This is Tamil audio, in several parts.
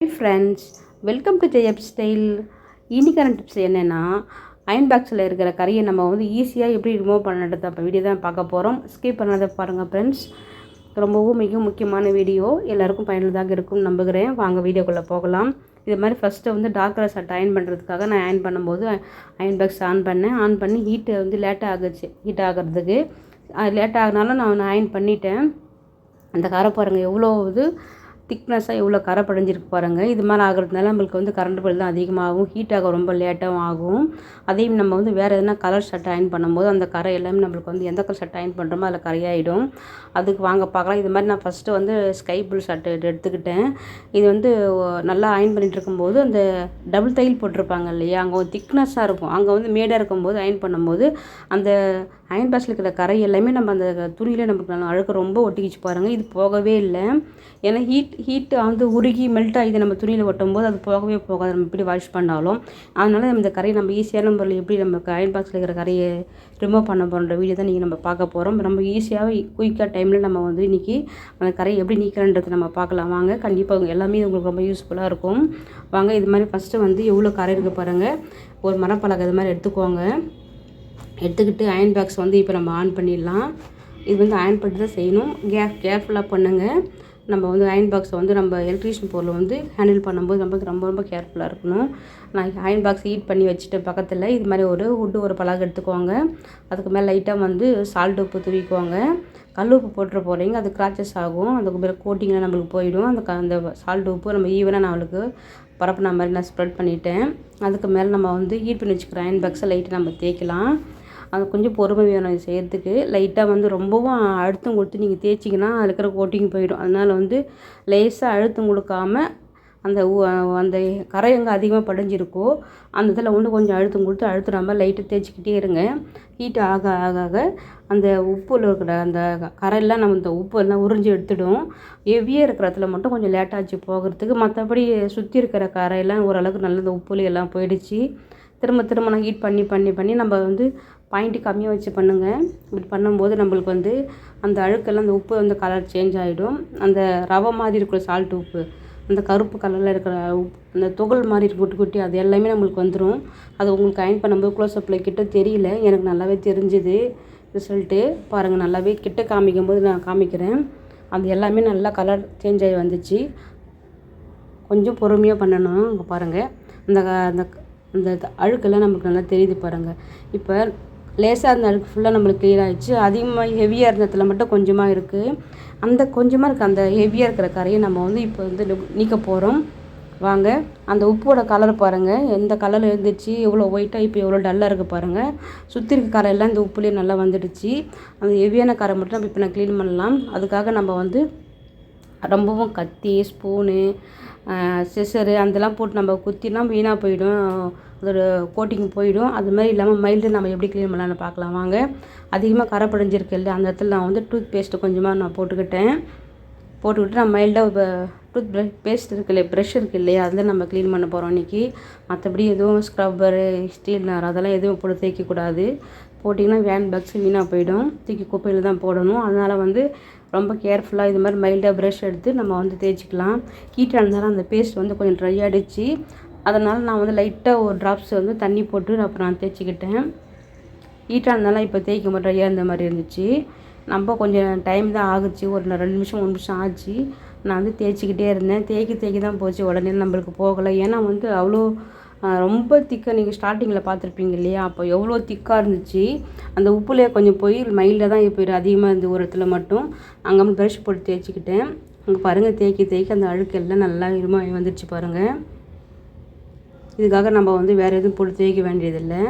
ஃப்ரெண்ட்ஸ் வெல்கம் டு ஜெயப் ஸ்டைல் இன்னைக்கான டிப்ஸ் என்னென்னா அயன் பாக்ஸில் இருக்கிற கறியை நம்ம வந்து ஈஸியாக எப்படி ரிமூவ் பண்ணுறது அப்போ வீடியோ தான் பார்க்க போகிறோம் ஸ்கிப் பண்ணாத பாருங்கள் ஃப்ரெண்ட்ஸ் ரொம்பவும் மிக முக்கியமான வீடியோ எல்லாருக்கும் பயனுள்ளதாக இருக்கும்னு நம்புகிறேன். வாங்க வீடியோக்குள்ளே போகலாம். இது மாதிரி ஃபஸ்ட்டு வந்து டார்க் கலர் சட்டை அயன் பண்ணுறதுக்காக நான் அயன் பண்ணும்போது அயன் பாக்ஸ் ஆன் பண்ணேன். ஆன் பண்ணி ஹீட்டு வந்து லேட்டாக ஆகுச்சு. ஹீட் ஆகிறதுக்கு. லேட் ஆகினாலும் நான் அயன் பண்ணிட்டேன். அந்த கரை பாருங்கள் எவ்வளோ இது? திக்னஸ்ஸாக எவ்வளோ கரை படைஞ்சிருக்கு பாருங்கள் இது மாதிரி ஆகிறதுனால நம்மளுக்கு வந்து கரண்ட் பில் தான் அதிகமாகும். ஹீட் ஆக ரொம்ப லேட்டாகவும் ஆகும். அதையும் நம்ம வந்து வேறு எதனா கலர் ஷர்ட் அயன் பண்ணும்போது அந்த கரை எல்லாமே நம்மளுக்கு வந்து எந்த கலர் ஷர்ட் அயன் பண்ணுறோமோ அதில் கரையாயிடும். அதுக்கு வாங்க பார்க்கலாம். இது மாதிரி நான் ஃபஸ்ட்டு வந்து ஸ்கை ப்ளூ ஷர்ட் எடுத்துக்கிட்டேன். இது வந்து நல்லா அயன் பண்ணிகிட்டு இருக்கும்போது அந்த டபுள் தையல் போட்டிருப்பாங்க இல்லையா? அங்கே திக்னஸ்ஸாக இருக்கும். அங்கே வந்து மேடாக இருக்கும்போது அயன் பண்ணும்போது அந்த அயன் பாக்ஸில் இருக்கிற கரை எல்லாமே நம்ம அந்த துணியில் நமக்கு நல்லா அழுக்க ரொம்ப ஒட்டிக்கிச்சு பாருங்கள் இது போகவே இல்லை. ஏன்னா ஹீட் ஹீட்டு வந்து உருகி மெல்ட் ஆகி நம்ம துணியில் ஒட்டும் போது அது போகவே போகாது. நம்ம எப்படி வாஷ் பண்ணாலும். அதனால இந்த கரையை நம்ம ஈஸியான முறையில் எப்படி நம்ம அயன் பாக்ஸில் இருக்கிற கரையை ரிமூவ் பண்ண போகிற வீடியோ தான் நீங்கள் நம்ம பார்க்க போகிறோம் நம்ம ஈஸியாக குயிக்காக டைமில் நம்ம வந்து இன்றைக்கி அந்த கரையை எப்படி நீக்கிறன்றது நம்ம பார்க்கலாம். வாங்க கண்டிப்பாக எல்லாமே உங்களுக்கு ரொம்ப யூஸ்ஃபுல்லாக இருக்கும். வாங்க இது மாதிரி ஃபஸ்ட்டு வந்து எவ்வளோ கரை இருக்குது பாருங்கள் ஒரு மரப்பலகை இது மாதிரி எடுத்துக்கோங்க. எடுத்துக்கிட்டு அயன் பாக்ஸ் வந்து இப்போ நம்ம ஆன் பண்ணிடலாம். இது வந்து அயன் பண்ணி தான் செய்யணும். கேஃப் கேர்ஃபுல்லாக பண்ணுங்கள் நம்ம வந்து அயன் பாக்ஸை வந்து நம்ம எலக்ட்ரிஷியன் பொருளை வந்து ஹேண்டில் பண்ணும்போது நமக்கு ரொம்ப ரொம்ப கேர்ஃபுல்லாக இருக்கணும். நான் அயன் பாக்ஸ் ஹீட் பண்ணி வச்சுட்டு பக்கத்தில். இது மாதிரி ஒரு உட்டு ஒரு பலகை எடுத்துக்கோங்க. அதுக்கு மேலே லைட்டாக வந்து சால்ட் உப்பு துவிக்குவாங்க கல் உப்பு போட்டுற போகிறீங்க அது கிராச்சஸ் ஆகும். அதுக்கு மேலே கோட்டிங்லாம் நம்மளுக்கு போயிடும். அந்த க அந்த சால்ட் உப்பு நம்ம ஈவனாக நம்மளுக்கு பரப்புன மாதிரி நான் ஸ்ப்ரெட் பண்ணிவிட்டேன் அதுக்கு மேலே நம்ம வந்து ஹீட் பண்ணி வச்சுக்கிற அயன் பாக்ஸை லைட்டு நம்ம தேய்க்கலாம். அது கொஞ்சம் பொறுமை வேணும் இது செய்கிறதுக்கு லைட்டாக வந்து ரொம்பவும் அழுத்தம் கொடுத்து நீங்கள் தேய்ச்சிங்கன்னா அதில் இருக்கிற கோட்டிங் போயிடும். அதனால் வந்து லேசாக அழுத்தம் கொடுக்காம அந்த அந்த கரை எங்கே அதிகமாக படிஞ்சிருக்கோ அந்த இதில் வந்து கொஞ்சம் அழுத்தம் கொடுத்து அழுத்துறாமல் லைட்டாக தேய்ச்சிக்கிட்டே இருங்க. ஹீட் ஆக ஆக ஆக அந்த உப்பில் இருக்கிற அந்த கரையெல்லாம் நம்ம இந்த உப்பு எல்லாம் உறிஞ்சி எடுத்துடும். ஹெவியாக இருக்கிற இடத்துல மட்டும் கொஞ்சம் லேட்டாச்சு போகிறதுக்கு. மற்றபடி சுற்றி இருக்கிற கரையெல்லாம் ஓரளவுக்கு நல்ல இந்த உப்புலி எல்லாம் போயிடுச்சு. திரும்ப திரும்ப நான் ஹீட் பண்ணி பண்ணி பண்ணி நம்ம வந்து பாயிண்ட்டு கம்மியாக வச்சு பண்ணுங்கள் இப்படி பண்ணும்போது நம்மளுக்கு வந்து அந்த அழுக்கெல்லாம் அந்த உப்பு வந்து கலர் சேஞ்ச் ஆகிடும் அந்த ரவை மாதிரி இருக்கிற சால்ட் உப்பு அந்த கருப்பு கலரில் இருக்கிற அந்த துகள் மாதிரி குட்டி குட்டி அது எல்லாமே நம்மளுக்கு வந்துடும் அது உங்களுக்கு அயன் பண்ணும்போது க்ளோஸ்அப்பில் கிட்ட தெரியல. எனக்கு நல்லாவே தெரிஞ்சுது. ரிசல்ட்டு பாருங்கள் நல்லாவே கிட்ட காமிக்கும் போது நான் காமிக்கிறேன். அது எல்லாமே நல்லா கலர் சேஞ்ச் ஆகி வந்துச்சு. கொஞ்சம் பொறுமையாக பண்ணணும் பாருங்கள் அந்த அந்த அந்த அழுக்கெல்லாம் நமக்கு நல்லா தெரியுது பாருங்கள் இப்போ லேசாக இருந்த அழுக்கு ஃபுல்லாக நம்மளுக்கு க்ளியர் ஆகிடுச்சு அதிகமாக ஹெவியாக இருந்ததில் மட்டும் கொஞ்சமாக இருக்குது அந்த கொஞ்சமாக இருக்க அந்த ஹெவியாக இருக்கிற கரையை நம்ம வந்து இப்போ வந்து நீக்க போகிறோம் வாங்க அந்த உப்போட கலர் பாருங்கள் எந்த கலர் இருந்துச்சு எவ்வளோ ஒயிட்டாக இப்போ எவ்வளோ டல்லாக இருக்குது பாருங்கள் சுற்றி இருக்க கரை எல்லாம் இந்த உப்புலேயே நல்லா வந்துடுச்சு. அந்த ஹெவியான கரை மட்டும் நம்ம இப்போ நான் க்ளீன் பண்ணலாம். அதுக்காக நம்ம வந்து ரொம்பவும் கத்தி ஸ்பூனு செசரு அதெல்லாம் போட்டு நம்ம குத்தினா வீணாக போயிடும். அதோட கோட்டிங் போயிடும். அது மாதிரி இல்லாமல் மைல்டு நம்ம எப்படி க்ளீன் பண்ணலான்னு பார்க்கலாம். வாங்க. அதிகமாக கரை படிஞ்சிருக்கு இல்லை. அந்த இடத்துல நான் வந்து டூத் பேஸ்ட்டு கொஞ்சமாக நான் போட்டுக்கிட்டேன். போட்டுக்கிட்டு நான் மைல்டாக இப்போ டூத் ப்ரஷ் பேஸ்ட் இருக்கு இல்லையா? ப்ரெஷ் இருக்குது இல்லையா? அதில் நம்ம க்ளீன் பண்ண போகிறோம் இன்றைக்கி மற்றபடி எதுவும் ஸ்க்ரப்பரு ஸ்டீல்னர் அதெல்லாம் எதுவும் போட்டு தேய்க்கக்கூடாது போட்டிங்கன்னா வேன் பாக்ஸ் வீணாக போயிடும். தூக்கி குப்பையில் தான் போடணும். அதனால் வந்து ரொம்ப கேர்ஃபுல்லாக இது மாதிரி மைல்டாக ப்ரஷ் எடுத்து நம்ம வந்து தேய்ச்சிக்கலாம். ஹீட்டாக இருந்தாலும் அந்த பேஸ்ட் வந்து கொஞ்சம் ட்ரை ஆகிடுச்சு அதனால் நான் வந்து லைட்டாக ஒரு ட்ராப்ஸ் வந்து தண்ணி போட்டு அப்புறம் நான் தேய்ச்சிக்கிட்டேன். ஹீட்டாக இருந்தாலும் இப்போ தேய்க்க மாட்டேன். ட்ரையாக இருந்த மாதிரி இருந்துச்சு. நம்ம கொஞ்சம் டைம் தான் ஆகுச்சு. ஒரு ரெண்டு நிமிஷம் ஒரு நிமிஷம் ஆச்சு. நான் வந்து தேய்ச்சிக்கிட்டே இருந்தேன். தேய்க்க தேய்க்க தான் போச்சு. உடனே நம்மளுக்கு போகலை. ஏன்னா வந்து அவ்வளோ ரொம்ப திக்காக நீங்கள் ஸ்டார்டிங்கில் பார்த்துருப்பீங்க இல்லையா? அப்போ எவ்வளோ திக்காக இருந்துச்சு. அந்த உப்புலேயே கொஞ்சம் போய் மயிலில் தான் போயிடும் அதிகமாக இருந்து ஒரு இடத்துல மட்டும். அங்கே ப்ரஷ் போட்டு தேய்ச்சிக்கிட்டேன். அங்கே பாருங்கள் தேய்க்க தேய்க்க அந்த அழுக்கு எல்லாம் நல்லா இருமாக வந்துடுச்சு பாருங்கள் இதுக்காக நம்ம வந்து வேறு எதுவும் போட்டு தேய்க்க வேண்டியதில்லை.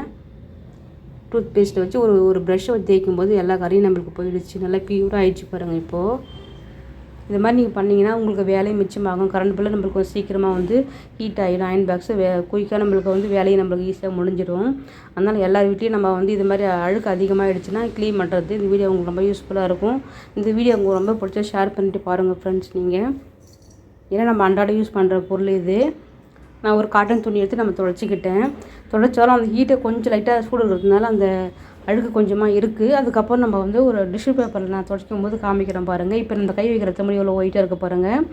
டூத் பேஸ்ட்டை வச்சு ஒரு ஒரு ப்ரஷ்ஷை வச்சு தேய்க்கும் போது எல்லா கரையும் நம்மளுக்கு போயிடுச்சு. நல்லா ப்யூராக ஆயிடுச்சு பாருங்கள் இப்போது இது மாதிரி நீங்கள் பண்ணிங்கன்னா உங்களுக்கு வேலையும் மிச்சமாகும். கரண்ட் பில்லு நம்மளுக்கு கொஞ்சம் சீக்கிரமாக வந்து ஹீட் ஆகிடும் அயன் பாக்ஸு வே குயிக்காக நம்மளுக்கு வந்து வேலையை நம்மளுக்கு ஈஸியாக முடிஞ்சிடும். அதனால் எல்லார் வீட்லேயும் நம்ம வந்து இது மாதிரி அழுக்கு அதிகமாகிடுச்சுன்னா க்ளீன் பண்ணுறது இந்த வீடியோ உங்களுக்கு ரொம்ப யூஸ்ஃபுல்லாக இருக்கும். இந்த வீடியோ உங்களுக்கு ரொம்ப பிடிச்சா ஷேர் பண்ணிட்டு பாருங்கள் ஃப்ரெண்ட்ஸ் நீங்கள் ஏன்னா நம்ம அன்றாட யூஸ் பண்ணுற பொருள் இது. நான் ஒரு காட்டன் துணி எடுத்து நம்ம துடைச்சிக்கிட்டேன். துடைச்சாலும் அந்த ஹீட்டை கொஞ்சம் லைட்டாக சூடு இருக்கிறதுனால அந்த அழுக்கு கொஞ்சமாக இருக்குது அதுக்கப்புறம் நம்ம வந்து ஒரு டிஷ்யூ பேப்பரில் நான் துடைக்கும் போது காமிக்கிறேன் பாருங்கள் இப்போ இந்த கை வைக்கிற தம்பி எவ்வளோ ஒயிட்டாக இருக்க பாருங்கள்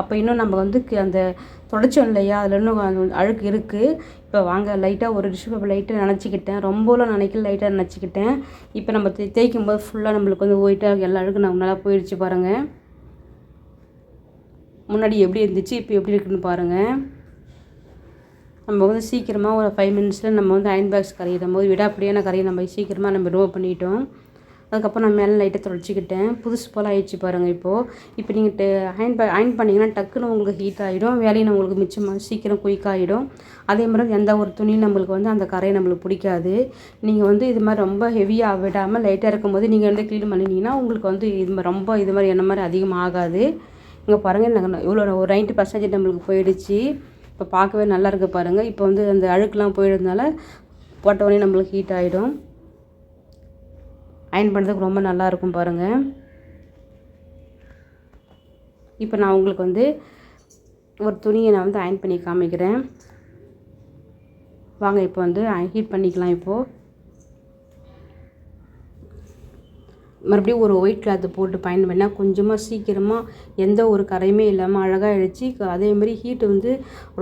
அப்போ இன்னும் நம்ம வந்து அந்த தொடச்சோம் இல்லையா? அதில் இன்னும் அழுக்கு இருக்குது இப்போ வாங்க லைட்டாக ஒரு டிஷ்யூ பேப்பர் லைட்டாக நினச்சிக்கிட்டேன். ரொம்பலாம் நினைக்கல லைட்டாக நினச்சிக்கிட்டேன். இப்போ நம்ம தேய்க்கும் போது ஃபுல்லாக நம்மளுக்கு வந்து ஒயிட்டாக எல்லா அழுக்கு நம்ம நல்லா போயிடுச்சு பாருங்கள் முன்னாடி எப்படி இருந்துச்சு இப்போ எப்படி இருக்குன்னு பாருங்கள் நம்ம வந்து சீக்கிரமாக ஒரு ஃபைவ் மினிட்ஸில் நம்ம வந்து அயன் பாக்ஸ் கரையிடும் போது விடாப்படியான கரையை நம்ம சீக்கிரமாக நம்ம ரிமூவ் பண்ணிட்டோம். அதுக்கப்புறம் நான் மேலே லைட்டை தொடச்சிக்கிட்டேன் புதுசு போல் ஆயிடுச்சு பாருங்கள் இப்போது இப்போ நீங்கள் அயன் ப அயன் பண்ணிங்கன்னா டக்குன்னு உங்களுக்கு ஹீட் ஆகிடும் வேலையும் உங்களுக்கு மிச்சமாக சீக்கிரம் குயிக் ஆகிடும் அதே மாதிரி எந்த ஒரு துணியும் நம்மளுக்கு வந்து அந்த கரையை நம்மளுக்கு பிடிக்காது. நீங்கள் வந்து இது மாதிரி ரொம்ப ஹெவியாக விடாமல் லைட்டாக இருக்கும்போது நீங்கள் வந்து க்ளீன் பண்ணினீங்கன்னா உங்களுக்கு வந்து இது மாதிரி ரொம்ப இது மாதிரி என்ன மாதிரி அதிகமாக ஆகாது இங்கே பாருங்கள் நாங்கள் இவ்வளோ ஒரு நைன்ட்டி பர்சன்டேஜ் நம்மளுக்கு போயிடுச்சு. இப்போ பார்க்கவே நல்லா இருக்குது பாருங்கள் இப்போ வந்து அந்த அழுக்கெலாம் போயிடுறதுனால போட்ட உடனே நம்மளுக்கு ஹீட் ஆகிடும் அயன் பண்ணுறதுக்கு ரொம்ப நல்லா இருக்கும் பாருங்கள் இப்போ நான் உங்களுக்கு வந்து ஒரு துணியை நான் வந்து அயன் பண்ணி காமிக்கிறேன். வாங்க இப்போ வந்து ஹீட் பண்ணிக்கலாம் இப்போது மறுபடியும் ஒரு ஒயிட் கிளாத்து போட்டு பயன் பண்ணால் கொஞ்சமாக சீக்கிரமாக எந்த ஒரு கரையுமே இல்லாமல் அழகாக ஆயிடுச்சு அதேமாரி அதே மாதிரி ஹீட்டு வந்து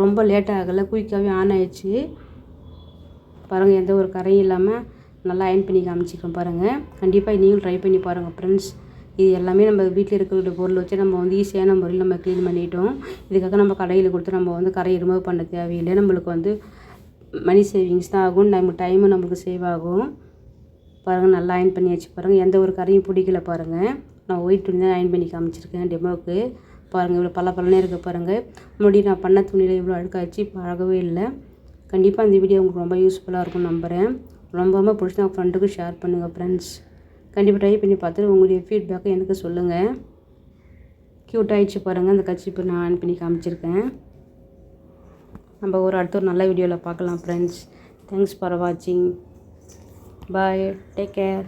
ரொம்ப லேட் ஆகலை குயிக்காகவே ஆன் ஆயிடுச்சு. பாருங்கள் எந்த ஒரு கரையும் இல்லாமல் நல்லா அயன் பண்ணி காமிச்சிக்கிறோம் பாருங்கள் கண்டிப்பாக நீங்களும் ட்ரை பண்ணி பாருங்கள் ஃப்ரெண்ட்ஸ் இது எல்லாமே நம்ம வீட்டில் இருக்கிற பொருள் வச்சு நம்ம வந்து ஈஸியான முறையில் நம்ம க்ளீன் பண்ணிட்டோம். இதுக்காக நம்ம கடையில் கொடுத்து நம்ம வந்து கரையை ரிமூவ் பண்ண தேவையில்லை. நம்மளுக்கு வந்து மணி சேவிங்ஸ் தான் ஆகும். நம்ம டைமும் நம்மளுக்கு சேவ் ஆகும். பாருங்கள் நல்லா அயன் பண்ணி வச்சு பாருங்கள் எந்த ஒரு கரையும் பிடிக்கல பாருங்கள் நான் ஒயிட் துணி தான் அயன் பண்ணி காமிச்சிருக்கேன் டெமோவுக்கு பாருங்கள் இவ்வளோ பல பலனே இருக்க பாருங்கள் முன்னாடி நான் பண்ண துணியில் இவ்வளோ அழுக்காச்சு இப்போ அழகவே இல்லை. கண்டிப்பாக இந்த வீடியோ உங்களுக்கு ரொம்ப யூஸ்ஃபுல்லாக இருக்கும் நம்புகிறேன் ரொம்ப ரொம்ப பிடிச்சா நான் ஃப்ரெண்டுக்கு ஷேர் பண்ணுங்கள் ஃப்ரெண்ட்ஸ் கண்டிப்பாக ட்ரை பண்ணி பார்த்துட்டு உங்களுடைய ஃபீட்பேக்கை எனக்கு சொல்லுங்கள் க்யூட் ஆகிடுச்சு பாருங்கள் அந்த கட்சி இப்போ நான் ஆன் பண்ணி காமிச்சிருக்கேன். நம்ம ஒரு அடுத்த ஒரு நல்ல வீடியோவில் பார்க்கலாம் ஃப்ரெண்ட்ஸ் தேங்க்ஸ் ஃபார் வாட்சிங் பாய் டேக் கேர்